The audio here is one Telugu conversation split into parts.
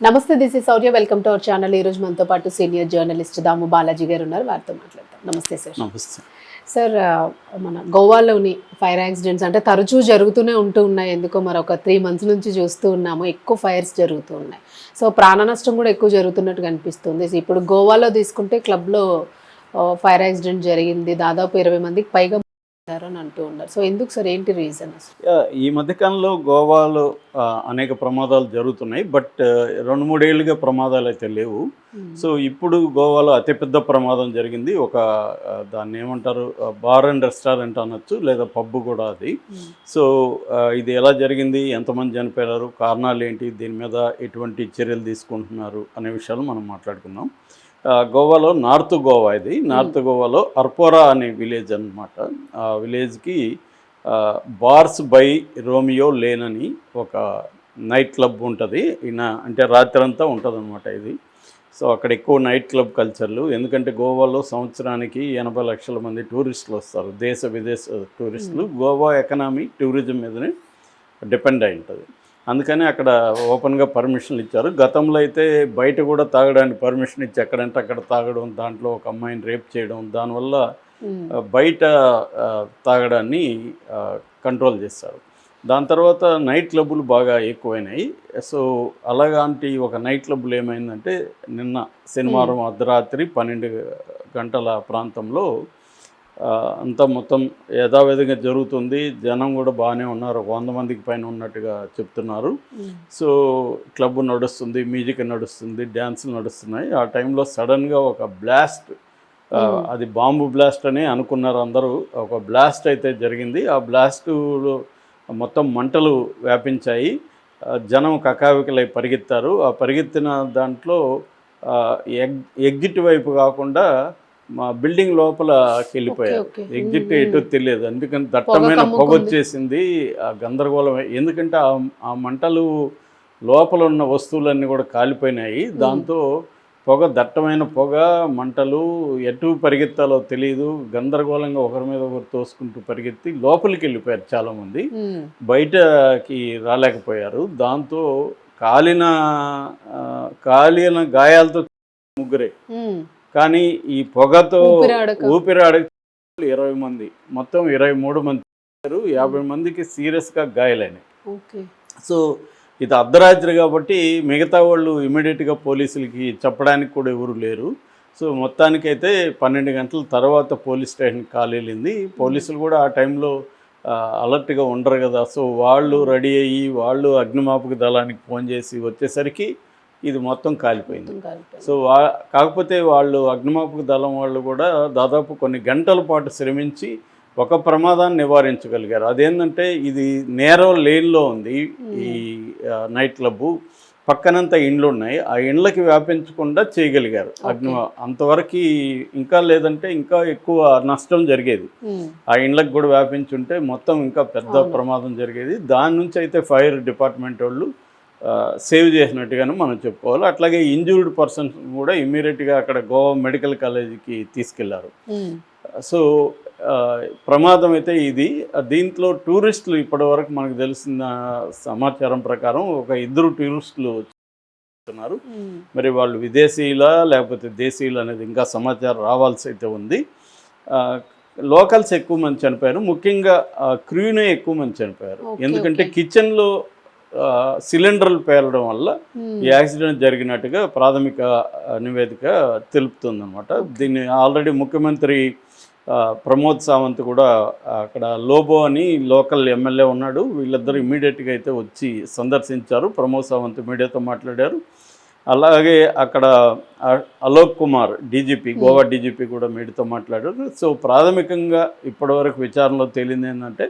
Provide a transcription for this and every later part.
నమస్తే this is Shaurya welcome to our channel ఈ రోజు మనతో పాటు సీనియర్ జర్నలిస్ట్ దాము బాలాజీ గారు ఉన్నారు. వారితో మాట్లాడతాం నమస్తే సార్. నమస్తే. సార్ మన గోవాలోని ఫైర్ యాక్సిడెంట్స్ అంటే తరచూ జరుగుతూనే ఉంటూ ఉన్నాయి. ఎందుకో మరి ఒక త్రీ మంత్స్ నుంచి చూస్తూ ఉన్నాము. ఎక్కువ ఫైర్స్ జరుగుతూ ఉన్నాయి. సో ప్రాణ నష్టం కూడా ఎక్కువ జరుగుతున్నట్టు కనిపిస్తుంది. ఇప్పుడు గోవాలో తీసుకుంటే క్లబ్లో ఫైర్ యాక్సిడెంట్ జరిగింది. దాదాపు ఇరవై మందికి పైగా అని అంటూ ఉన్నారు. సో ఎందుకు సార్? ఏంటి రీజన్ ఈ మధ్యకాలంలో గోవాలో అనేక ప్రమాదాలు జరుగుతున్నాయి. బట్ రెండు మూడేళ్ళుగా ప్రమాదాలు అయితే లేవు. సో ఇప్పుడు గోవాలో అతిపెద్ద ప్రమాదం జరిగింది. ఒక దాన్ని ఏమంటారు? బార్ అండ్ రెస్టారెంట్ అనొచ్చు లేదా పబ్బు కూడా అది. సో ఇది ఎలా జరిగింది? ఎంతమంది చనిపోయారు? కారణాలు ఏంటి? దీని మీద ఎటువంటి చర్యలు తీసుకుంటున్నారు? అనే విషయాలు మనం మాట్లాడుకుందాం. గోవాలో నార్త్ గోవా ఇది. నార్త్ గోవాలో అర్పోరా అనే విలేజ్ అనమాట ఆ విలేజ్కి బార్స్ బై రోమియో లేన్ అని ఒక నైట్ క్లబ్ ఉంటుంది. ఈయన అంటే రాత్రంతా ఉంటుంది అనమాట ఇది. సో అక్కడ ఎక్కువ నైట్ క్లబ్ కల్చర్లు. ఎందుకంటే గోవాలో సంవత్సరానికి ఎనభై లక్షల మంది టూరిస్టులు వస్తారు. దేశ విదేశ టూరిస్టులు. గోవా ఎకనామీ టూరిజం మీదనే డిపెండ్ అయి ఉంటుంది. అందుకని అక్కడ ఓపెన్గా పర్మిషన్లు ఇచ్చారు. గతంలో అయితే బయట కూడా తాగడానికి పర్మిషన్ ఇచ్చి ఎక్కడంటే అక్కడ తాగడం దాంట్లో ఒక అమ్మాయిని రేప్ చేయడం దానివల్ల బయట తాగడాన్ని కంట్రోల్ చేస్తారు. దాని తర్వాత నైట్ క్లబ్బులు బాగా ఎక్కువైనాయి. సో అలాంటి ఒక నైట్ క్లబ్బులు ఏమైందంటే నిన్న శనివారం అర్ధరాత్రి పన్నెండు గంటల ప్రాంతంలో అంతా మొత్తం యథావిధిగా జరుగుతుంది. జనం కూడా బాగానే ఉన్నారు. ఒక వంద మందికి పైన ఉన్నట్టుగా చెప్తున్నారు. సో క్లబ్ నడుస్తుంది మ్యూజిక్ నడుస్తుంది డ్యాన్సులు నడుస్తున్నాయి. ఆ టైంలో సడన్గా ఒక బ్లాస్ట్ అది బాంబు బ్లాస్ట్ అని అనుకున్నారు అందరూ. ఒక బ్లాస్ట్ అయితే జరిగింది. ఆ బ్లాస్ట్లో మొత్తం మంటలు వ్యాపించాయి. జనం కకావికలై పరిగెత్తారు. ఆ పరిగెత్తిన దాంట్లో ఎగ్ ఎగ్జిట్ వైపు కాకుండా మా బిల్డింగ్ లోపలకి వెళ్ళిపోయారు. ఎగ్జిట్. ఎటో తెలియదు. అందుకని దట్టమైన పొగ. వచ్చేసింది ఆ గందరగోళం. ఎందుకంటే ఆ ఆ మంటలు లోపల ఉన్న వస్తువులన్నీ కూడా కాలిపోయినాయి. దాంతో పొగ దట్టమైన పొగ మంటలు ఎటు పరిగెత్తాలో తెలియదు గందరగోళంగా ఒకరి మీద ఒకరు తోసుకుంటూ పరిగెత్తి లోపలికి వెళ్ళిపోయారు చాలామంది బయటకి రాలేకపోయారు. దాంతో కాలిన కాలిన గాయాలతో ముగ్గురే. కానీ ఈ పొగతో ఊపిరాడక. ఊపిరాడక ఇరవై మంది. మొత్తం ఇరవై మూడు మంది. యాభై మందికి సీరియస్గా గాయాలైనాయి. ఓకే. సో ఇది అర్ధరాత్రి కాబట్టి మిగతా వాళ్ళు ఇమీడియట్గా పోలీసులకి చెప్పడానికి కూడా ఎవరు లేరు. సో మొత్తానికైతే పన్నెండు గంటల తర్వాత పోలీస్ స్టేషన్ కాల్ వెళ్ళింది పోలీసులు కూడా ఆ టైంలో అలర్ట్గా ఉండరు కదా. సో వాళ్ళు రెడీ అయ్యి వాళ్ళు అగ్నిమాపక దళానికి ఫోన్ చేసి వచ్చేసరికి ఇది మొత్తం కాలిపోయింది. సో వా కాకపోతే వాళ్ళు అగ్నిమాపక దళం వాళ్ళు కూడా దాదాపు కొన్ని గంటల పాటు శ్రమించి ఒక ప్రమాదాన్ని నివారించగలిగారు. అదేంటంటే ఇది నేరో లేన్లో ఉంది ఈ నైట్ క్లబ్బు. పక్కనంతా ఇండ్లు ఉన్నాయి. ఆ ఇండ్లకి వ్యాపించకుండా చేయగలిగారు. అగ్ని అంతవరకు ఇంకా లేదంటే ఇంకా ఎక్కువ నష్టం జరిగేది. ఆ ఇండ్లకు కూడా వ్యాపించుంటే మొత్తం ఇంకా పెద్ద. ప్రమాదం జరిగేది. దాని నుంచి అయితే ఫైర్ డిపార్ట్మెంట్ వాళ్ళు సేవ్ చేసినట్టుగానే మనం చెప్పుకోవాలి. అట్లాగే ఇంజూర్డ్ పర్సన్స్ కూడా ఇమీడియట్గా అక్కడ గోవా మెడికల్ కాలేజీకి తీసుకెళ్ళారు. సో ప్రమాదం అయితే ఇది. దీంట్లో టూరిస్టులు ఇప్పటివరకు మనకు తెలిసిన సమాచారం ప్రకారం ఒక ఇద్దరు టూరిస్టులు ఉన్నారు మరి వాళ్ళు విదేశీయుల లేకపోతే దేశీయులు అనేది ఇంకా సమాచారం రావాల్సి అయితే ఉంది. లోకల్స్ ఎక్కువ మంది చనిపోయారు. ముఖ్యంగా క్రూనే ఎక్కువ మంది చనిపోయారు. ఎందుకంటే. కిచెన్లో సిలిండర్లు పేలడం వల్ల ఈ యాక్సిడెంట్ జరిగినట్టుగా ప్రాథమిక నివేదిక తెలుపుతుందన్నమాట. దీన్ని ఆల్రెడీ ముఖ్యమంత్రి ప్రమోద్ సావంత్ కూడా అక్కడ లోబో అని లోకల్ ఎమ్మెల్యే ఉన్నాడు. వీళ్ళిద్దరు ఇమీడియట్గా అయితే వచ్చి సందర్శించారు. ప్రమోద్ సావంత్ మీడియాతో మాట్లాడారు. అలాగే అక్కడ అలోక్ కుమార్ డీజీపీ గోవా డీజీపీ కూడా మీడియాతో మాట్లాడారు. సో ప్రాథమికంగా ఇప్పటివరకు విచారణలో తేలింది ఏంటంటే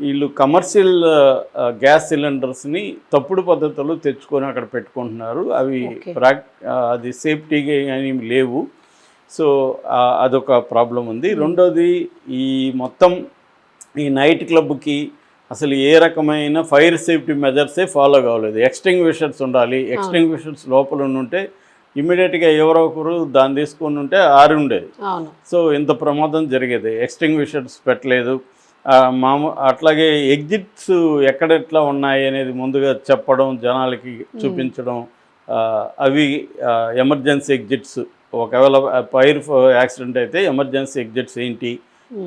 వీళ్ళు కమర్షియల్ గ్యాస్ సిలిండర్స్ని తప్పుడు పద్ధతుల్లో తెచ్చుకొని అక్కడ పెట్టుకుంటున్నారు. అవి. ప్రాక్ అది సేఫ్టీగా ఏమీ లేవు. సో అదొక ప్రాబ్లం ఉంది. రెండోది ఈ మొత్తం ఈ నైట్ క్లబ్కి అసలు ఏ రకమైన ఫైర్ సేఫ్టీ మెజర్సే ఫాలో కావలేదు. ఎక్స్టింగ్విషర్స్ ఉండాలి. ఎక్స్టింగ్విషర్స్ లోపల ఉంటే ఇమ్మీడియట్గా ఎవరో ఒకరు దాన్ని తీసుకొని ఉంటే ఆరి ఉండేది సో ఇంత ప్రమాదం జరిగేది. ఎక్స్టింగ్విషర్స్ పెట్టలేదు. మాము అట్లాగే ఎగ్జిట్స్ ఎక్కడ ఎట్లా ఉన్నాయి అనేది ముందుగా చెప్పడం జనాలకి చూపించడం అవి ఎమర్జెన్సీ ఎగ్జిట్స్. ఒకవేళ ఫైర్ యాక్సిడెంట్ అయితే ఎమర్జెన్సీ ఎగ్జిట్స్ ఏంటి?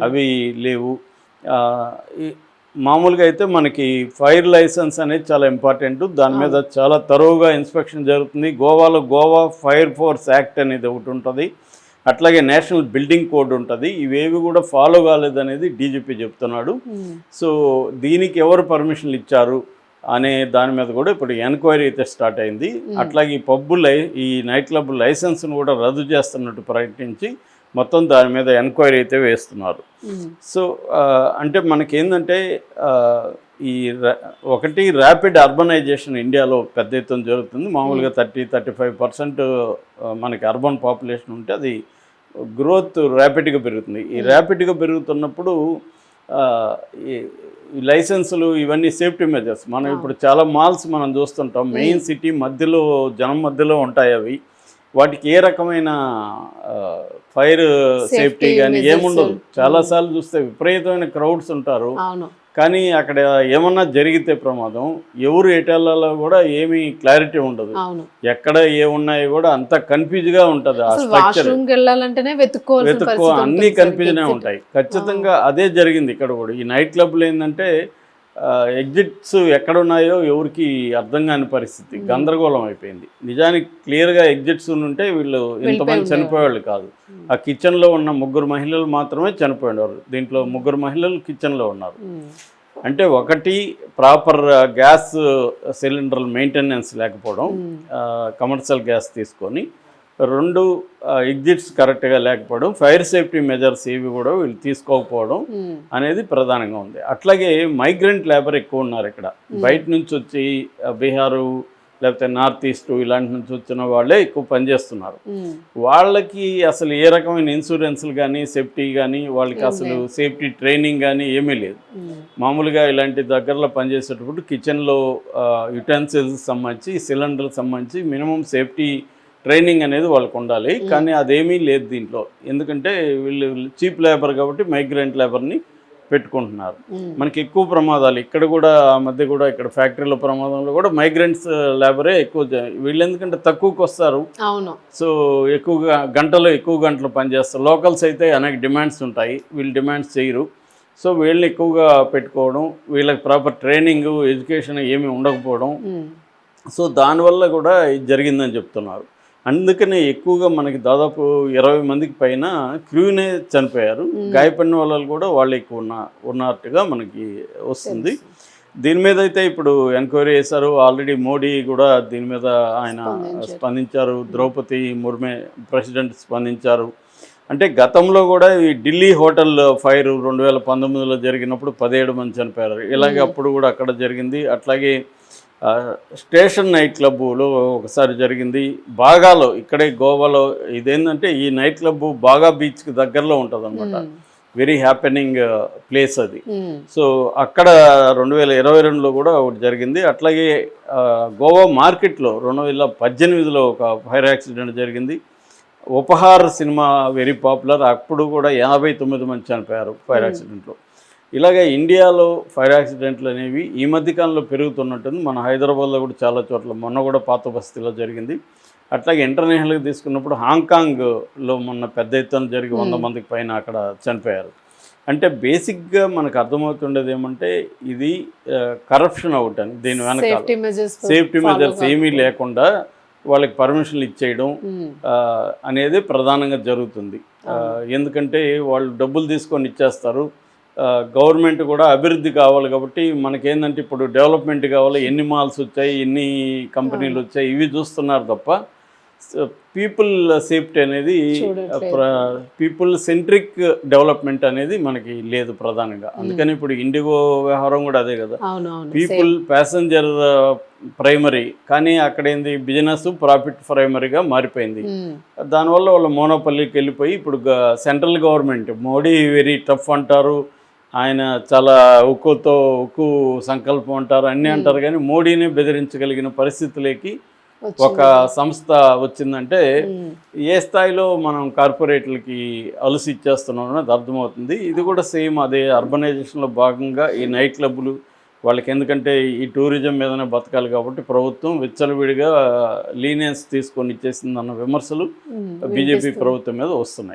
అవి లేవు. మామూలుగా అయితే మనకి ఫైర్ లైసెన్స్ అనేది చాలా ఇంపార్టెంట్. దాని మీద చాలా తరువుగా ఇన్స్పెక్షన్ జరుగుతుంది. గోవాలో గోవా ఫైర్ ఫోర్స్ యాక్ట్ అనేది ఒకటి ఉంటుంది. అట్లాగే నేషనల్ బిల్డింగ్ కోడ్ ఉంటుంది. ఇవేవి కూడా ఫాలో కాలేదనేది డీజీపీ చెప్తున్నాడు. ఉమ్. సో దీనికి ఎవరు పర్మిషన్లు ఇచ్చారు అనే దాని మీద కూడా ఇప్పుడు ఎంక్వైరీ అయితే స్టార్ట్ అయింది. అట్లాగే ఈ పబ్బు లై ఈ నైట్ క్లబ్ లైసెన్స్ను కూడా రద్దు చేస్తున్నట్టు ప్రకటించి మొత్తం దాని మీద ఎంక్వైరీ అయితే వేస్తున్నారు. ఉమ్. సో అంటే మనకేందంటే ఈ ఒకటి ర్యాపిడ్ అర్బనైజేషన్ ఇండియాలో పెద్ద ఎత్తున జరుగుతుంది. మామూలుగా థర్టీ థర్టీ ఫైవ్ పర్సెంట్ మనకి అర్బన్ పాపులేషన్ ఉంటే అది గ్రోత్ ర్యాపిడ్గా పెరుగుతుంది. ఈ ర్యాపిడ్గా పెరుగుతున్నప్పుడు ఆ, ఈ లైసెన్సులు ఇవన్నీ సేఫ్టీ మెజర్స్ మనం ఇప్పుడు చాలా మాల్స్ మనం చూస్తుంటాం. మెయిన్ సిటీ మధ్యలో జనం మధ్యలో ఉంటాయి అవి. వాటికి ఏ రకమైన ఫైర్ సేఫ్టీ కానీ. ఏముండదు. చాలాసార్లు చూస్తే విపరీతమైన క్రౌడ్స్ ఉంటారు. కానీ అక్కడ ఏమన్నా జరిగితే ప్రమాదం ఎవరు ఎటాలలో కూడా ఏమీ క్లారిటీ ఉండదు. ఎక్కడ ఏమున్నాయో కూడా అంత కన్ఫ్యూజ్గా ఉంటుంది ఆ స్ట్రక్చర్ వెతుక్కో అన్ని కన్ఫ్యూజనే. ఉంటాయి. ఖచ్చితంగా అదే జరిగింది ఇక్కడ కూడా. ఈ నైట్ క్లబ్లు ఏంటంటే ఎగ్జిట్స్ ఎక్కడ ఉన్నాయో ఎవరికి అర్థం కాని పరిస్థితి గందరగోళం అయిపోయింది. నిజానికి క్లియర్గా ఎగ్జిట్స్ ఉంటే వీళ్ళు ఇంతమంది. చనిపోయేవాళ్ళు కాదు. ఆ కిచెన్లో ఉన్న ముగ్గురు మహిళలు మాత్రమే చనిపోయేవారు దీంట్లో ముగ్గురు మహిళలు కిచెన్లో ఉన్నారు. అంటే ఒకటి ప్రాపర్ గ్యాస్ సిలిండర్ మెయింటెనెన్స్ లేకపోవడం. కమర్షియల్ గ్యాస్ తీసుకొని రెండు ఎగ్జిట్స్ కరెక్ట్గా లేకపోవడం ఫైర్ సేఫ్టీ మెజర్స్ ఏవి కూడా వీళ్ళు తీసుకోకపోవడం ఉమ్. అనేది ప్రధానంగా ఉంది అట్లాగే మైగ్రెంట్ లేబర్ ఎక్కువ ఉన్నారు ఇక్కడ బయట నుంచి వచ్చి బీహారు లేకపోతే నార్త్ ఈస్ట్ ఇలాంటి నుంచి వచ్చిన వాళ్ళే ఎక్కువ పనిచేస్తున్నారు ఉమ్. వాళ్ళకి అసలు ఏ రకమైన ఇన్సూరెన్స్లు కానీ సేఫ్టీ కానీ వాళ్ళకి అసలు సేఫ్టీ ట్రైనింగ్ కానీ ఏమీ లేదు. మామూలుగా ఇలాంటి దగ్గరలో పనిచేసేటప్పుడు కిచెన్లో యుటెన్సిల్స్ సంబంధించి సిలిండర్కి సంబంధించి మినిమం సేఫ్టీ ట్రైనింగ్ అనేది వాళ్ళకు ఉండాలి. కానీ అదేమీ లేదు దీంట్లో. ఎందుకంటే వీళ్ళు చీప్ లేబర్ కాబట్టి మైగ్రెంట్ లేబర్ని పెట్టుకుంటున్నారు. మనకి ఎక్కువ ప్రమాదాలు ఇక్కడ కూడా ఆ మధ్య కూడా ఇక్కడ ఫ్యాక్టరీలో ప్రమాదంలో కూడా మైగ్రెంట్స్ లేబరే ఎక్కువ వీళ్ళు ఎందుకంటే తక్కువకి వస్తారు. అవును. సో ఎక్కువగా గంటలు ఎక్కువ గంటలు పనిచేస్తారు. లోకల్స్ అయితే అనేక డిమాండ్స్ ఉంటాయి. వీళ్ళు డిమాండ్స్ చేయరు. సో వీళ్ళని ఎక్కువగా పెట్టుకోవడం వీళ్ళకి ప్రాపర్ ట్రైనింగ్ ఎడ్యుకేషన్ ఏమీ ఉండకపోవడం. సో దానివల్ల కూడా ఇది జరిగిందని చెప్తున్నారు. అందుకనే ఎక్కువగా మనకి దాదాపు ఇరవై మందికి పైన క్రూనే చనిపోయారు. గాయపడిన వాళ్ళు కూడా వాళ్ళు ఎక్కువ ఉన్న ఉన్నట్టుగా మనకి వస్తుంది. దీని మీద అయితే ఇప్పుడు ఎంక్వైరీ చేశారు. ఆల్రెడీ మోడీ కూడా దీని మీద ఆయన స్పందించారు. ద్రౌపది ముర్మే ప్రెసిడెంట్ స్పందించారు. అంటే గతంలో కూడా ఈ ఢిల్లీ హోటల్ ఫైర్ రెండు వేల పంతొమ్మిదిలో జరిగినప్పుడు పదిహేడు మంది చనిపోయారు. ఇలాగే అప్పుడు కూడా అక్కడ జరిగింది. అట్లాగే స్టేషన్ నైట్ క్లబ్లో ఒకసారి జరిగింది. బాగాలో ఇక్కడే గోవాలో ఇదేంటంటే ఈ నైట్ క్లబ్ బాగా బీచ్కి దగ్గరలో ఉంటుంది అనమాట. వెరీ హ్యాపెనింగ్ ప్లేస్ అది. సో అక్కడ రెండు వేల ఇరవై రెండులో కూడా ఒకటి జరిగింది. అట్లాగే గోవా మార్కెట్లో రెండు వేల పద్దెనిమిదిలో ఒక ఫైర్ యాక్సిడెంట్ జరిగింది. Uphaar cinema very popular. అప్పుడు కూడా యాభై తొమ్మిది మంది చనిపోయారు ఫైర్ యాక్సిడెంట్లో. ఇలాగే ఇండియాలో ఫైర్ యాక్సిడెంట్లు అనేవి ఈ మధ్య కాలంలో పెరుగుతున్నట్టుంది. మన హైదరాబాద్లో కూడా చాలా చోట్ల మొన్న కూడా పాత బస్తీలో జరిగింది. అట్లాగే ఇంటర్నేషనల్గా తీసుకున్నప్పుడు హాంకాంగ్లో మొన్న పెద్ద ఎత్తున జరిగి వంద మందికి పైన అక్కడ చనిపోయారు. అంటే బేసిక్గా మనకు అర్థమవుతుండేది ఏమంటే ఇది కరప్షన్ అవుట్ అని దీని వెనకాల. సేఫ్టీ మెజర్స్ ఏమీ లేకుండా వాళ్ళకి పర్మిషన్లు ఇచ్చేయడం అనేది ప్రధానంగా జరుగుతుంది. ఎందుకంటే వాళ్ళు డబ్బులు తీసుకొని ఇచ్చేస్తారు. గవర్నమెంట్ కూడా అభివృద్ధి కావాలి కాబట్టి మనకేందంటే ఇప్పుడు డెవలప్మెంట్ కావాలి ఎన్ని మాల్స్ వచ్చాయి ఎన్ని కంపెనీలు వచ్చాయి ఇవి చూస్తున్నారు తప్ప పీపుల్ సేఫ్టీ అనేది. పీపుల్ సెంట్రిక్ డెవలప్మెంట్ అనేది మనకి లేదు ప్రధానంగా. అందుకని ఇప్పుడు ఇండిగో వ్యవహారం కూడా అదే కదా. పీపుల్ ప్యాసింజర్ ప్రైమరీ కానీ అక్కడ ఏంది బిజినెస్ ప్రాఫిట్ ప్రైమరీగా మారిపోయింది. దానివల్ల వాళ్ళు మోనోపల్లికి వెళ్ళిపోయి ఇప్పుడు central government Modi very tough అంటారు ఆయన చాలా ఉక్కుతో ఉక్కు సంకల్పం అంటారు అన్నీ అంటారు కానీ మోడీని బెదిరించగలిగిన పరిస్థితులకి. ఒక సంస్థ వచ్చిందంటే. ఏ స్థాయిలో మనం కార్పొరేట్లకి అలసి ఇచ్చేస్తున్నాం అనేది అర్థమవుతుంది ఇది కూడా సేమ్ అదే అర్బనైజేషన్లో భాగంగా ఈ నైట్ క్లబ్లు వాళ్ళకి ఎందుకంటే ఈ టూరిజం మీదనే బతకాలి కాబట్టి ప్రభుత్వం విచ్చలవిడిగా లీనియన్స్ తీసుకొని ఇచ్చేసిందన్న విమర్శలు బీజేపీ ప్రభుత్వం మీద వస్తున్నాయి